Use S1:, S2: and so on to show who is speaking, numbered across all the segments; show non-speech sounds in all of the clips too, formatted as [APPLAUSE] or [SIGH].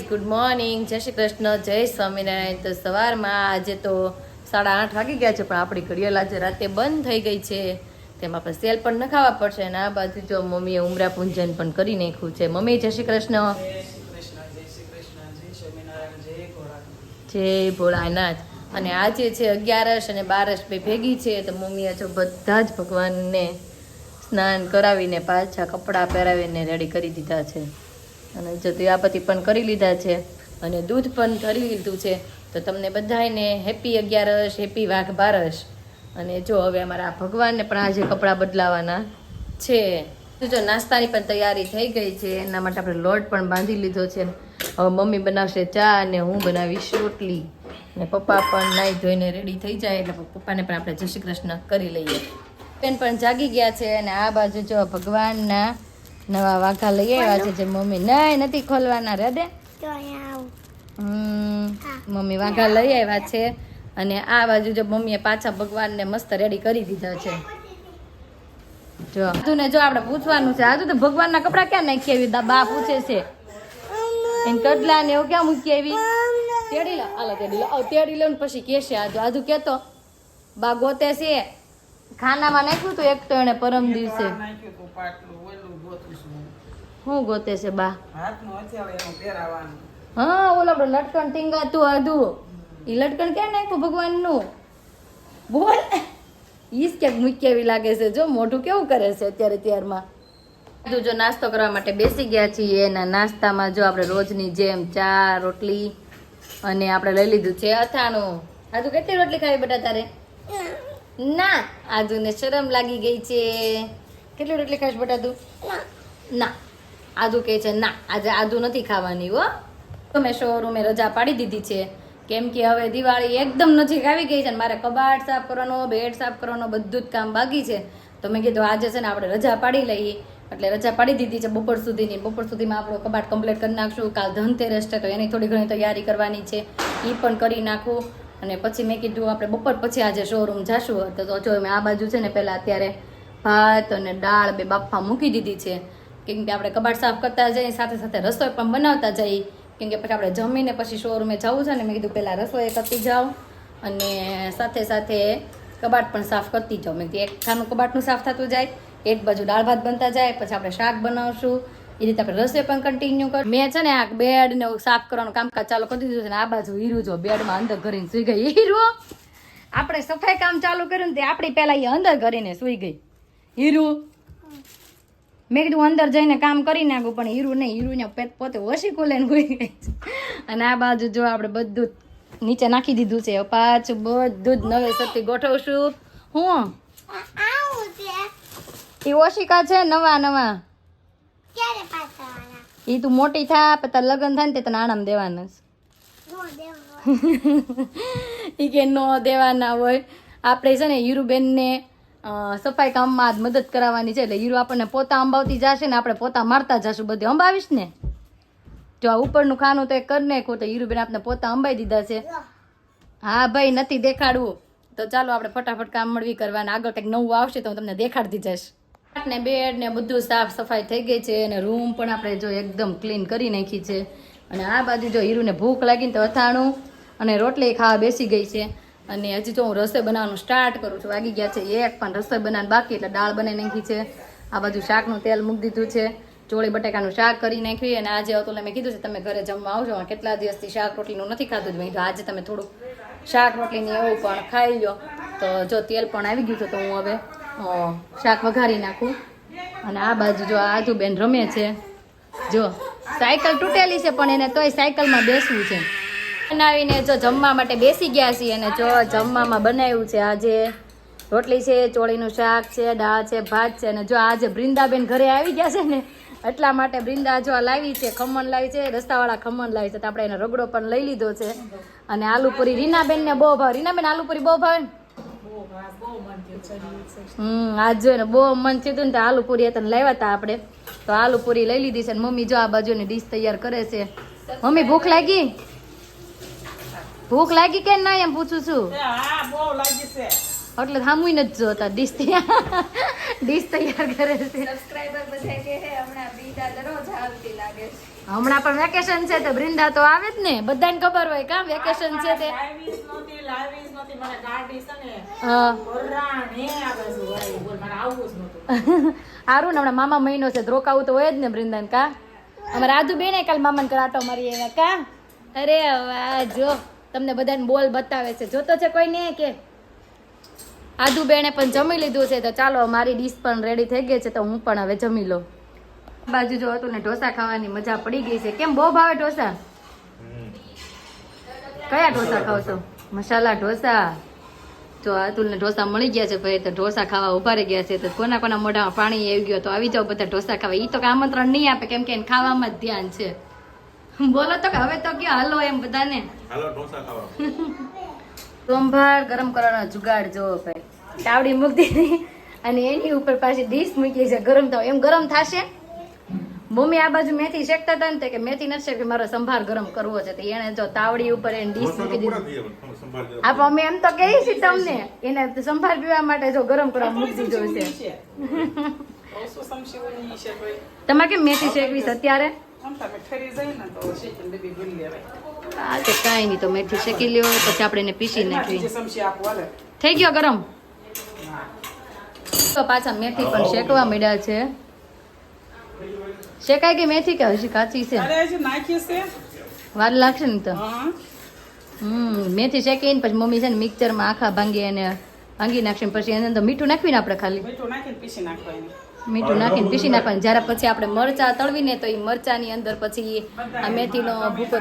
S1: Good morning જય શ્રી કૃષ્ણ જય સ્વામિનારાયણ. તો સવારમાં આજે તો સાડા આઠ વાગી ગયા છે પણ આપણી ઘડિયાળ આજે રાતે બંધ થઈ ગઈ છે. તેમાં આપણે સેલ પણ નખાવા પડશે અને આ બાજુ જો મમ્મીએ ઉમરા પૂંજન પણ કરી નાખ્યું છે. મમ્મી જય શ્રી કૃષ્ણ.
S2: જય ભોળાનાથ.
S1: ભોળાનાથ. અને આજે છે અગિયારસ અને બારસ બે ભેગી છે તો મમ્મીએ જો બધા જ ભગવાનને સ્નાન કરાવીને પાછા કપડાં પહેરાવીને રેડી કરી દીધા છે. અને જો દિવાપતિ પણ કરી લીધા છે અને દૂધ પણ ધરી લીધું છે, તો તમને બધાને હેપી અગિયારસ, હેપી વાઘ બારસ. અને જો હવે અમારા ભગવાનને પણ આજે કપડાં બદલાવાના છે. જો નાસ્તાની પણ તૈયારી થઈ ગઈ છે, એના માટે આપણે લોટ પણ બાંધી લીધો છે. હવે મમ્મી બનાવશે ચા અને હું બનાવીશ રોટલી. અને પપ્પા પણ નાહી ધોઈને રેડી થઈ જાય, એટલે પપ્પાને પણ આપણે જય શ્રી કૃષ્ણ કરી લઈએ. બેન પણ જાગી ગયા છે અને આ બાજુ જો ભગવાનના નવા વાઘા લઈ આવ્યા છે જે મમ્મી નહીં નથી ખોલવાના રે દે. મમ્મી વાઘા લઈ આવ્યા છે અને આ બાજુ જો મમ્મીએ પાછા ભગવાનને મસ્ત રેડી કરી દીધા છે. જો આધુને જો આપણે પૂછવાનું છે આજુ તો ભગવાનના કપડા ક્યાં નાખી આવી? બા પૂછે છે. એને કડલા ને એવું ક્યાં મૂકી આવી? તેડી લો હાલો તેડી લો. તેડી લો ને પછી કેશે આજુ આજુ કેતો બા ગોતે છે. ખાનામાં નાખ્યું તું એક તો એને પરમ દિવસે.
S2: તું
S1: શું ગોતે છે બા? હા ઓલો આપણું લટકણ ટીંગાતું હતું. એ લટકણ ક્યાં નાખ્યું ભગવાનનું? બોલ. ઈસ ક્યાંક મૂકી એવી લાગે છે. જો મોઢું કેવું કરે છે અત્યારે ત્યારમાં? બધું જો નાસ્તો કરવા માટે બેસી ગયા છીએ એના નાસ્તામાં જો આપણે રોજની જેમ ચા રોટલી અને આપણે લઈ લીધું છે અથાણું. આજુ કેટલી રોટલી ખાવી બેટા તારે? ના આજુને શરમ લાગી ગઈ છે. કેટલી રોટલી ખાઈશ બેટા ના. આદુ કહે છે, ના. આજે આદુ નથી ખાવાની, હો. તો મેં શોરૂમે રજા પાડી દીધી છે. કેમ કે હવે દિવાળી એકદમ નજીક આવી ગઈ છે ને મારે કબાટ સાફ કરવાનો, બેડ સાફ કરવાનો, બધું જ કામ બાકી છે. તો મેં કીધું આજે છે ને આપણે રજા પાડી લઈએ. એટલે રજા પાડી દીધી છે બપોર સુધીની. બપોર સુધીમાં આપણો કબાટ કમ્પ્લીટ કરી નાખશું. કાલ ધનતેરસ છે, તો એની થોડી ઘણી તૈયારી કરવાની છે. એ પણ કરી નાખું. અને પછી મેં કીધું આપણે બપોર પછી આજે શોરૂમ જશું. તો તો જો મેં આ બાજુ છે ને પહેલાં અત્યારે ભાત અને દાળ બે બાફા મૂકી દીધી છે. કેમ કે આપણે કબાટ સાફ કરતા જઈએ, સાથે સાથે રસોઈ પણ બનાવતા જઈએ. કેમ કે પછી આપણે જમીને પછી શોરૂમે જવું છે ને, મેં કીધું પહેલાં રસોઈ કરતી જાઉં અને સાથે સાથે કબાટ પણ સાફ કરતી જાઉં મેં કીધું, એક ખાનું કબાટનું સાફ થતું જાય, એક બાજુ દાળ ભાત બનતા જાય, પછી આપણે શાક બનાવશું. એ રીતે આપણે રસોઈ પણ કન્ટિન્યુ કર. મેં છે ને આ બેડ ને સાફ કરવાનું કામકાજ ચાલુ કરી દીધું છે ને, આ બાજુ હીરું જો બેડમાં અંદર કરીને સુઈ ગઈ. હીરો આપણે સફાઈ કામ ચાલુ કર્યું ને, તે આપણી પહેલાં એ અંદર કરીને સુઈ ગઈ. હીરું. મેં કીધું અંદર જઈને કામ કરી નાખું. પણ હીરું નહીં હીરું ને પેટ પોતે ઓછી ખોલે હોઈ ગઈ અને આ બાજુ જો આપણે બધું નીચે નાખી દીધું છે પાછું બધું જ નવેસરથી ગોઠવશું. હું? એ ઓશિકા છે નવા નવા. એ તું મોટી થા પછી લગ્ન થાય ને તે તને આરામ દેવાના એ [LAUGHS] કે ન દેવાના હોય. આપણે છે ને હીરુબેનને સફાઈ કામમાં આજ મદદ કરાવવાની છે એટલે હીરો આપણને પોતા અંબાવતી જશે ને આપણે પોતા મારતા જશું બધું, અંબાવીશ ને? જો આ ઉપરનું ખાનું તો એ કરી નાખો તો હીરુબેન આપણે પોતા અંબાઈ દીધા છે. હા ભાઈ, નથી દેખાડવું. તો ચાલો આપણે ફટાફટ કામ મળવી કરવાના. આગળ કંઈક નવું આવશે તો હું તમને દેખાડતી જઈશ. ને બેડ ને બધું સાફ સફાઈ થઈ ગઈ છે અને રૂમ પણ આપણે જો એકદમ ક્લીન કરી નાખી છે. અને આ બાજુ જો હીરુને ભૂખ લાગીને તો અથાણું અને રોટલી ખાવા બેસી ગઈ છે. અને હજી તો હું રસોઈ બનાવવાનું સ્ટાર્ટ કરું છું, વાગી ગયા છે એક, પણ રસોઈ બનાવવાનું બાકી એટલે દાળ બનાવી નાખી છે. આ બાજુ શાકનું તેલ મૂકી દીધું છે. ચોળી, બટાકાનું શાક કરી નાખ્યું અને આજે તો મેં કીધું છે, તમે ઘરે જમવા આવજો કેટલા દિવસથી શાક રોટલીનું નથી ખાધું જ મેં આજે તમે થોડુંક શાક રોટલીને એવું પણ ખાઈ લો. તો જો તેલ પણ આવી ગયું છે, તો હું હવે શાક વઘારી નાખું. અને આ બાજુ જો આજુ બેન રમે છે. જો, સાયકલ તૂટેલી છે, પણ એને તોય સાયકલમાં બેસવું છે. બનાવીને જો જમવા માટે બેસી ગયા છીએ અને જો જમવામાં બનાવ્યું છે આજે. રોટલી છે, ચોળીનું શાક છે, દાળ છે, ભાત છે અને જો આજે બૃંદાબેન ઘરે આવી ગયા છે ને, એટલા માટે બૃંદા જો લાવી છે, ખમણ લાવી છે, રસ્તાવાળા ખમણ લાવી છે તો આપણે એનો રગડો પણ લઈ લીધો છે. અને આલુપુરી રીનાબેનને બહુ ભાવે. રીનાબેન, આલુપુરી બહુ ભાવે હમ, આજ જોઈને બહુ મન થયું હતું ને તો આલુપુરી તને લાવ્યા હતા આપણે. તો આલુપુરી લઈ લીધી છે મમ્મી જો આ બાજુની ડીશ તૈયાર કરે છે. મમ્મી ભૂખ લાગી? ભૂખ લાગી કે ના એમ પૂછું છું.
S2: એ હા બહુ લાગી છે.
S1: એટલે થામુય નથી જોતા ડીશ તૈયાર [LAUGHS] ડીશ તૈયાર કરે છે.
S3: સબસ્ક્રાઇબર બધા કે હે હમણાં બીજા દરરોજ આવતી લાગે છે.
S1: હમણાં પણ વેકેશન છે તો બ્રિંદા તો આવે જ ને. બધાને ખબર હોય કા વેકેશન છે તે.
S2: છે ને, જ [LAUGHS]
S1: હમણાં મામા મહિનો છે રોકાવું તો હોય જ ને બ્રિંદાન કા? અમારા આદુ બેને કાલ મામાને કરાટો મારી એના કા? અરે વાહ જો. તમને બધાને બોલ બતાવે છે. જોતો છે કોઈ નહીં કે આદુ બેને પણ જમી લીધું છે, તો ચાલો મારી ડીશ પણ રેડી થઈ ગઈ છે, તો હું પણ હવે જમી લઉં. બાજુ જો હતું ને, ઢોસા ખાવાની મજા પડી ગઈ છે. કેમ બહુ ભાવે ઢોસા? કયા ઢોસા ખાવ છો? મસાલા ઢોસા. જો અતુલને ઢોસા મળી ગયા છે ભાઈ, તો ઢોસા ખાવા ઊભા રહી ગયા છે, તો કોના કોના મોઢામાં પાણી આવી ગયો તો આવી જાઓ બધા ઢોસા ખાવા. ઈ તો આમંત્રણ નહીં આપે, કેમ કે ખાવામાં જ ધ્યાન છે. બોલો તો કે હવે તો કે હાલો એમ બધાને.
S4: હાલો ઢોસા ખાવા.
S1: સોમવાર [LAUGHS] ગરમ કરવાનો જુગાડ જો ભાઈ. તાવડી મૂકી દીધી અને એની ઉપર પાછી ડીશ મૂકી છે. ગરમ થાવ એમ ગરમ થશે? મમ્મી આ બાજુ મેથી શેકતા હતા ને તે કે મેથી નથી શેકવી મારો સંભાર ગરમ કરવો છે. તો એને જો તાવડી ઉપર એને ડીશ મૂકી દીધી. આપ અમે એમ તો કહીએ છીએ તમને એને સંભાર પીવા માટે જો ગરમ કરવા મૂકી દીધો
S2: છે. [LAUGHS]
S1: તમારે કેમ મેથી શેકવી છે અત્યારે?
S2: ને તો
S1: કાંઈ નહીં તો મેથી શેકી લ્યો પછી આપણે એને પીસી
S2: હાલે.
S1: થઈ ગયો ગરમ? તો પાછા મેથી પણ શેકવા મળ્યા છે. શેકાય કે મેથી કે હજી કાચી છે? વાર લાગશે ને તો.
S2: હા.
S1: હમ મેથી શેકીને પછી મમ્મી છે ને મિક્સરમાં આખા ભાંગી અને ભાંગી નાખશે પછી એને તો મીઠું નાખીને આપણે ખાલી.
S2: મીઠું નાખીને પીસી નાખવાની.
S1: મીઠું નાખીને પીસી નાખવાનું. જ્યારે પછી આપણે મરચા તળવીને તો એ મરચાની અંદર પછી આ મેથીનો ભૂકો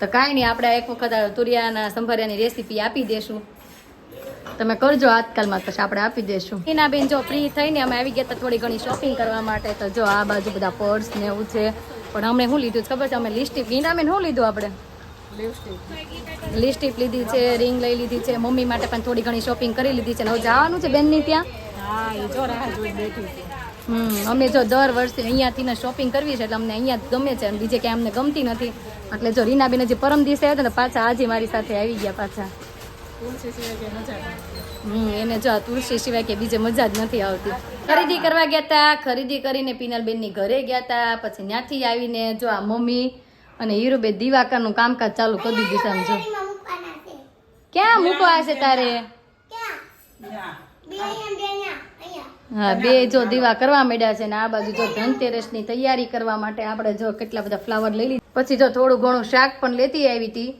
S1: તો કાંઈ નહીં આપણે એક વખત તુરિયાના સંભારિયાની રેસીપી આપી દેશું. તમે કરજો આજકાલમાં પછી આપણે આપી દેશું. એના બેન જો ફ્રી થઈને અમે આવી ગયા થોડી ઘણી શોપિંગ કરવા માટે તો જો આ બાજુ બધા પર્સ ને એવું છે. પણ અમે શું લીધું ખબર છે? અમે લિસ્ટિક ઈના બેન શું લીધું આપણે? લિસ્ટિપ લીધી છે રિંગ લઈ લીધી છે મમ્મી માટે પણ થોડી ઘણી શોપિંગ કરી લીધી છે. હવે જવાનું છે બેનની ત્યાં? હમ અમે જો દર વર્ષે અહીંયાથી શોપિંગ કરવી છે એટલે અમને અહીંયા જ ગમે છે. બીજે ક્યાંય અમને ગમતી નથી. એટલે જો રીનાબેન જે પરમ દિવસે આવ્યા હતા ને પાછા આજે મારી સાથે આવી ગયા પાછા. હમ એને જો આ તુલસી સિવાય કે બીજે મજા જ નથી આવતી. ખરીદી કરવા ગયા હતા ખરીદી કરીને પીનલબેનની ઘરે ગયા હતા પછી ત્યાંથી આવીને જો આ મમ્મી અને હીરુબેન દિવાકરનું કામકાજ ચાલુ કરી દીધું
S3: સમજો
S1: ક્યાં મૂકવા છે તારે.
S3: બે બે
S1: હા બે જો દીવા કરવા માંડ્યા છે ને આ બાજુ જો ધનતેરસની તૈયારી કરવા માટે આપણે જો કેટલા બધા ફ્લાવર લઈ લીધા. પછી જો થોડું ઘણું શાક પણ લેતી આવી હતી.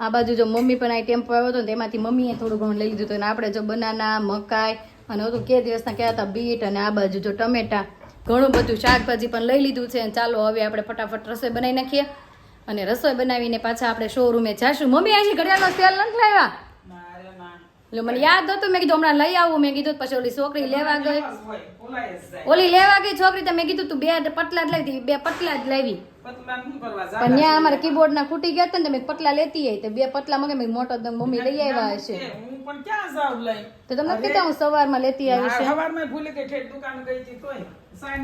S1: આ બાજુ જો મમ્મી પણ આ ટેમ્પો આવ્યો હતો ને તેમાંથી મમ્મીએ થોડું ઘણું લઈ લીધું હતું. અને આપણે જો બનાના મકાઈ અને હતું કે દિવસના કયા હતા બીટ અને આ બાજુ જો ટમેટા. ઘણું બધું શાકભાજી પણ લઈ લીધું છે. અને ચાલો હવે આપણે ફટાફટ રસોઈ બનાવી નાખીએ. અને રસોઈ બનાવીને પાછા આપણે શોરૂમે જાશું. મમ્મી આજે ઘડિયાળનો સેલ નથી લાવ્યા. એટલે મને. યાદ હતું મેં કીધું હમણાં લઈ આવું. મેં કીધું પછી ઓલી છોકરી લેવા ગઈ. ઓલી લેવા ગઈ છોકરી તો મેં કીધું તું બે પતલા જ લાવી. બે પતલા જ લાવી. પણ ત્યાં અમારે કીબોર્ડ ના ખૂટી ગયા હતા ને તમે મેં પતલા લેતી આવી તો બે પતલા મગે મોટો દમ મમ્મી લઈ આવ્યા હશે.
S2: લઈ
S1: તો તમને કીધા હું સવારમાં લેતી આવી છે?
S2: સવારમાં ભૂલી ગઈ દુકાન ગઈ હતી તોય. હા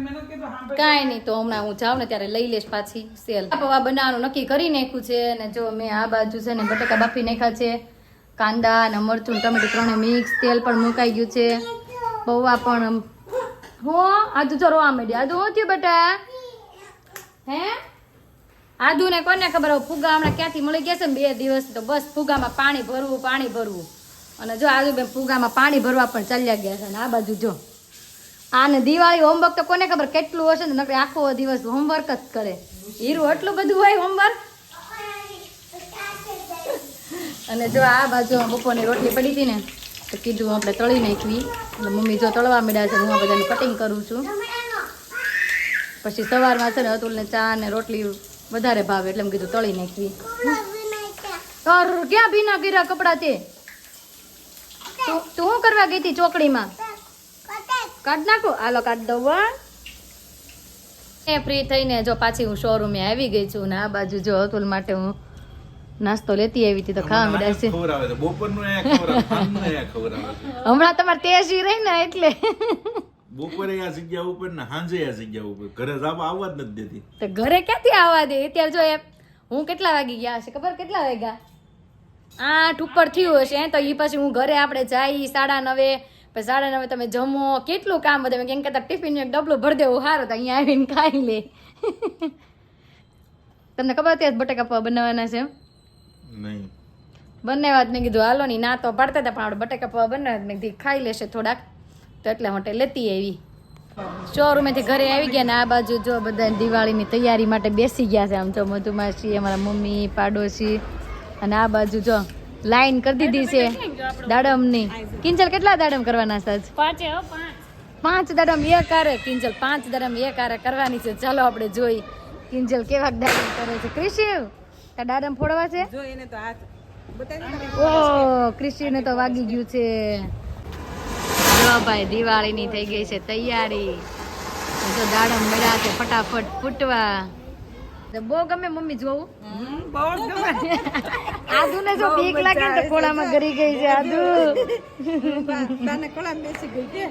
S1: કાંઈ નહીં તો હમણાં હું જાઉં ને ત્યારે લઈ લઈશ પાછી સેલ. પવા બનાવવાનું નક્કી કરી નાખ્યું છે અને જો મેં આ બાજુ છે ને બટેકા બાફી નાખ્યા છે કાંદા અને મરચું ને ટમેટું ત્રણે મિક્સ તેલ પણ મુકાઈ ગયું છે. પૌવા પણ હો આજુ તો રોવા માંડી આજુ શું થયું બેટા? હે? આદુ ને કોને ખબર હવે ફુગા હમણાં ક્યાંથી મળી ગયા છે ને બે દિવસ તો બસ ફુગામાં પાણી ભરવું પાણી ભરવું. અને જો આજુ બેન ફુગામાં પાણી ભરવા પણ ચાલ્યા ગયા છે અને આ બાજુ જો. આને દિવાળી હોમવર્ક તો કોને ખબર કેટલું હશે ને નકરી આખો દિવસ હોમવર્ક જ કરે. હીરું એટલું બધું હોય હોમવર્ક અને જો આ બાજુ બપોરની રોટલી પડી હતી ને, તો કીધું આપણે તળી નાખવી. એટલે મમ્મી જો તળવા મળ્યા છે, હું આ બધાનું કટિંગ કરું છું. પછી સવારમાં છે ને અતુલને ચા ને રોટલી વધારે ભાવે, એટલે મેં કીધું તળી નાખવી. ક્યાં ભીના કર્યા કપડાં તું તું શું કરવા ગઈ હતી ચોકડીમાં? કાઢ નાખો. હાલો કાઢ દઉં હા. એ ફ્રી થઈને જો પાછી હું શોરૂમે આવી ગઈ છું ને આ બાજુ જો અતુલ માટે હું નાસ્તો લેતી આવી હતી તો ખાવા મળ્યા છે. હમણાં તમારે તેજી રહી ને એટલે.
S4: બપોરે આ જગ્યા ઉપર ને સાંજે આ જગ્યા ઉપર. ઘરે જાવ આવવા જ નથી દેતી.
S1: તો ઘરે ક્યાંથી આવવા દે? અત્યારે જો એ હું કેટલા વાગી ગયા હશે? ખબર કેટલા વાગ્યા? આઠ ઉપર થયું હશે તો એ પછી હું ઘરે આપણે જઈ સાડા નવે પછી સાડા નવે તમે જમો કેટલું કામ બધે કેમ કે ટિફિન એક ડબલું ભરી દેવું સારું તો અહીંયા આવીને ખાઈ લે. તમને ખબર હતી બટાકા પૌવા બનાવવાના છે
S4: નહીં.
S1: બનાવ્યા જ મેં કીધું હાલો ની ના તો પાડતા હતા પણ આપણે બટાકા પૌવા બનાવ્યા મેં કીધું ખાઈ લેશે થોડાક. તો એટલા માટે લેતી આવી. શોરૂમેથી ઘરે આવી ગયા ને આ બાજુ જો બધા દિવાળીની તૈયારી માટે બેસી ગયા છે આમ તો મધુમાસી અમારા મમ્મી પાડોશી અને આ બાજુ જો લાઈન કરી દીધી છે. દાડમની. કિંજલ કેટલા દાડમ કરવાના છે
S5: પાંચે પાંચ.
S1: પાંચ દાડમ એક આરે કિંજલ પાંચ દાડમ એક આરે કરવાની છે. ચાલો આપણે જોઈ. કિંજલ કેવા દાડમ કરે છે. ક્રિશિવ તાર દાડમ ફોડવા છે?
S2: જો એને તો હાથ
S1: ઓ ક્રિશિવને તો વાગી ગયું છે. જો ભાઈ દિવાળીની થઈ ગઈ છે તૈયારી. જો દાડમ મળ્યા છે ફટાફટ ફૂટવા. તો બહુ ગમે મમ્મી જોવું?
S2: બહુ ગમે.
S1: આદુ ને જો બીક લાગે ને તો ખોળામાં ગરી ગઈ છે આદુ.
S2: તને કોળા બેસી ગઈ કે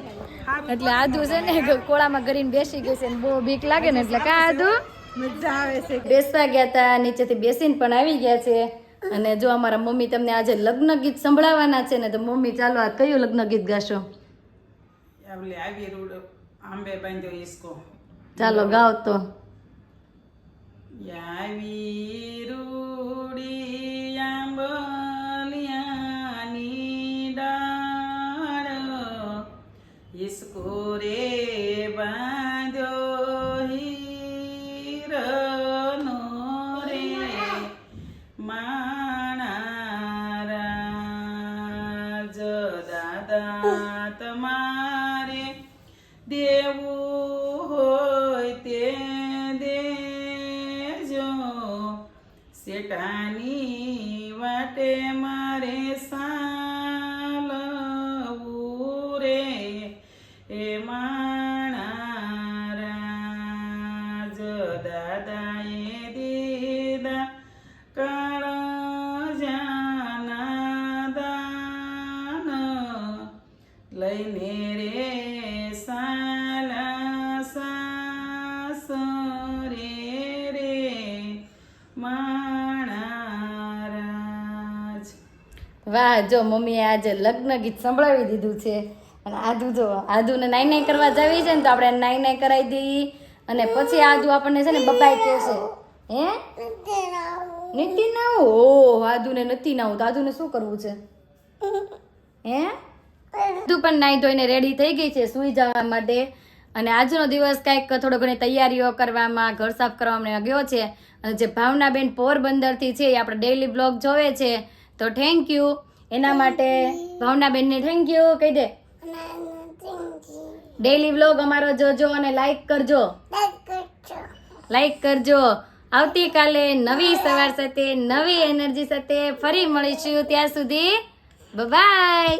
S1: એટલે આદુ છે ને કોળામાં ગરીને બેસી ગઈ છે ને બહુ બીક લાગે ને એટલે કા આદુ?
S2: મજા આવે છે.
S1: બેસતા ગયા હતા નીચેથી બેસીને પણ આવી ગયા છે. અને જો અમારા મમ્મી તમને આજે લગ્ન ગીત સંભળાવવાના છે ને તો મમ્મી ચાલો આ કયું લગ્ન ગીત ગાશો?
S2: આવલે આવી રૂડ. આંબે બાંધ્યો ઈસકો.
S1: ચાલો ગાવ તો.
S2: યાવી રૂડી આંબલિયાની ડાળ ઈસકો રે
S1: વાહ, જો મમ્મીએ આજે લગ્ન ગીત સંભળાવી દીધું છે. અને આદુ જો, આદુને નાઈ નાઈ કરવા જવી છે ને તો આપણે નાઈ નાઈ કરાવી દઈએ. અને પછી આદુ આપણને છે ને બબાઈ કહેશે હે? નથી નાવું? ઓ, આદુને નથી નાવું. તો આદુને શું કરવું છે? હે? આદુ પણ નાઈ ધોઈને રેડી થઈ ગઈ છે સુઈ જવા માટે. અને આજનો દિવસ કાંઈક થોડો ઘણી તૈયારીઓ કરવામાં, ઘર સાફ કરવામાં ગયો છે. અને જે ભાવનાબેન પોરબંદરથી છે એ આપણે ડેઈલી બ્લોગ જોવે છે. તો થેન્ક યુ એના માટે ભાવનાબેનને થેન્ક યુ કહી દે. ડેલી વ્લોગ અમારો જોજો અને લાઈક કરજો. લાઈક કરજો. આવતીકાલે નવી સવાર સાથે નવી એનર્જી સાથે ફરી મળીશું. ત્યાં સુધી બાય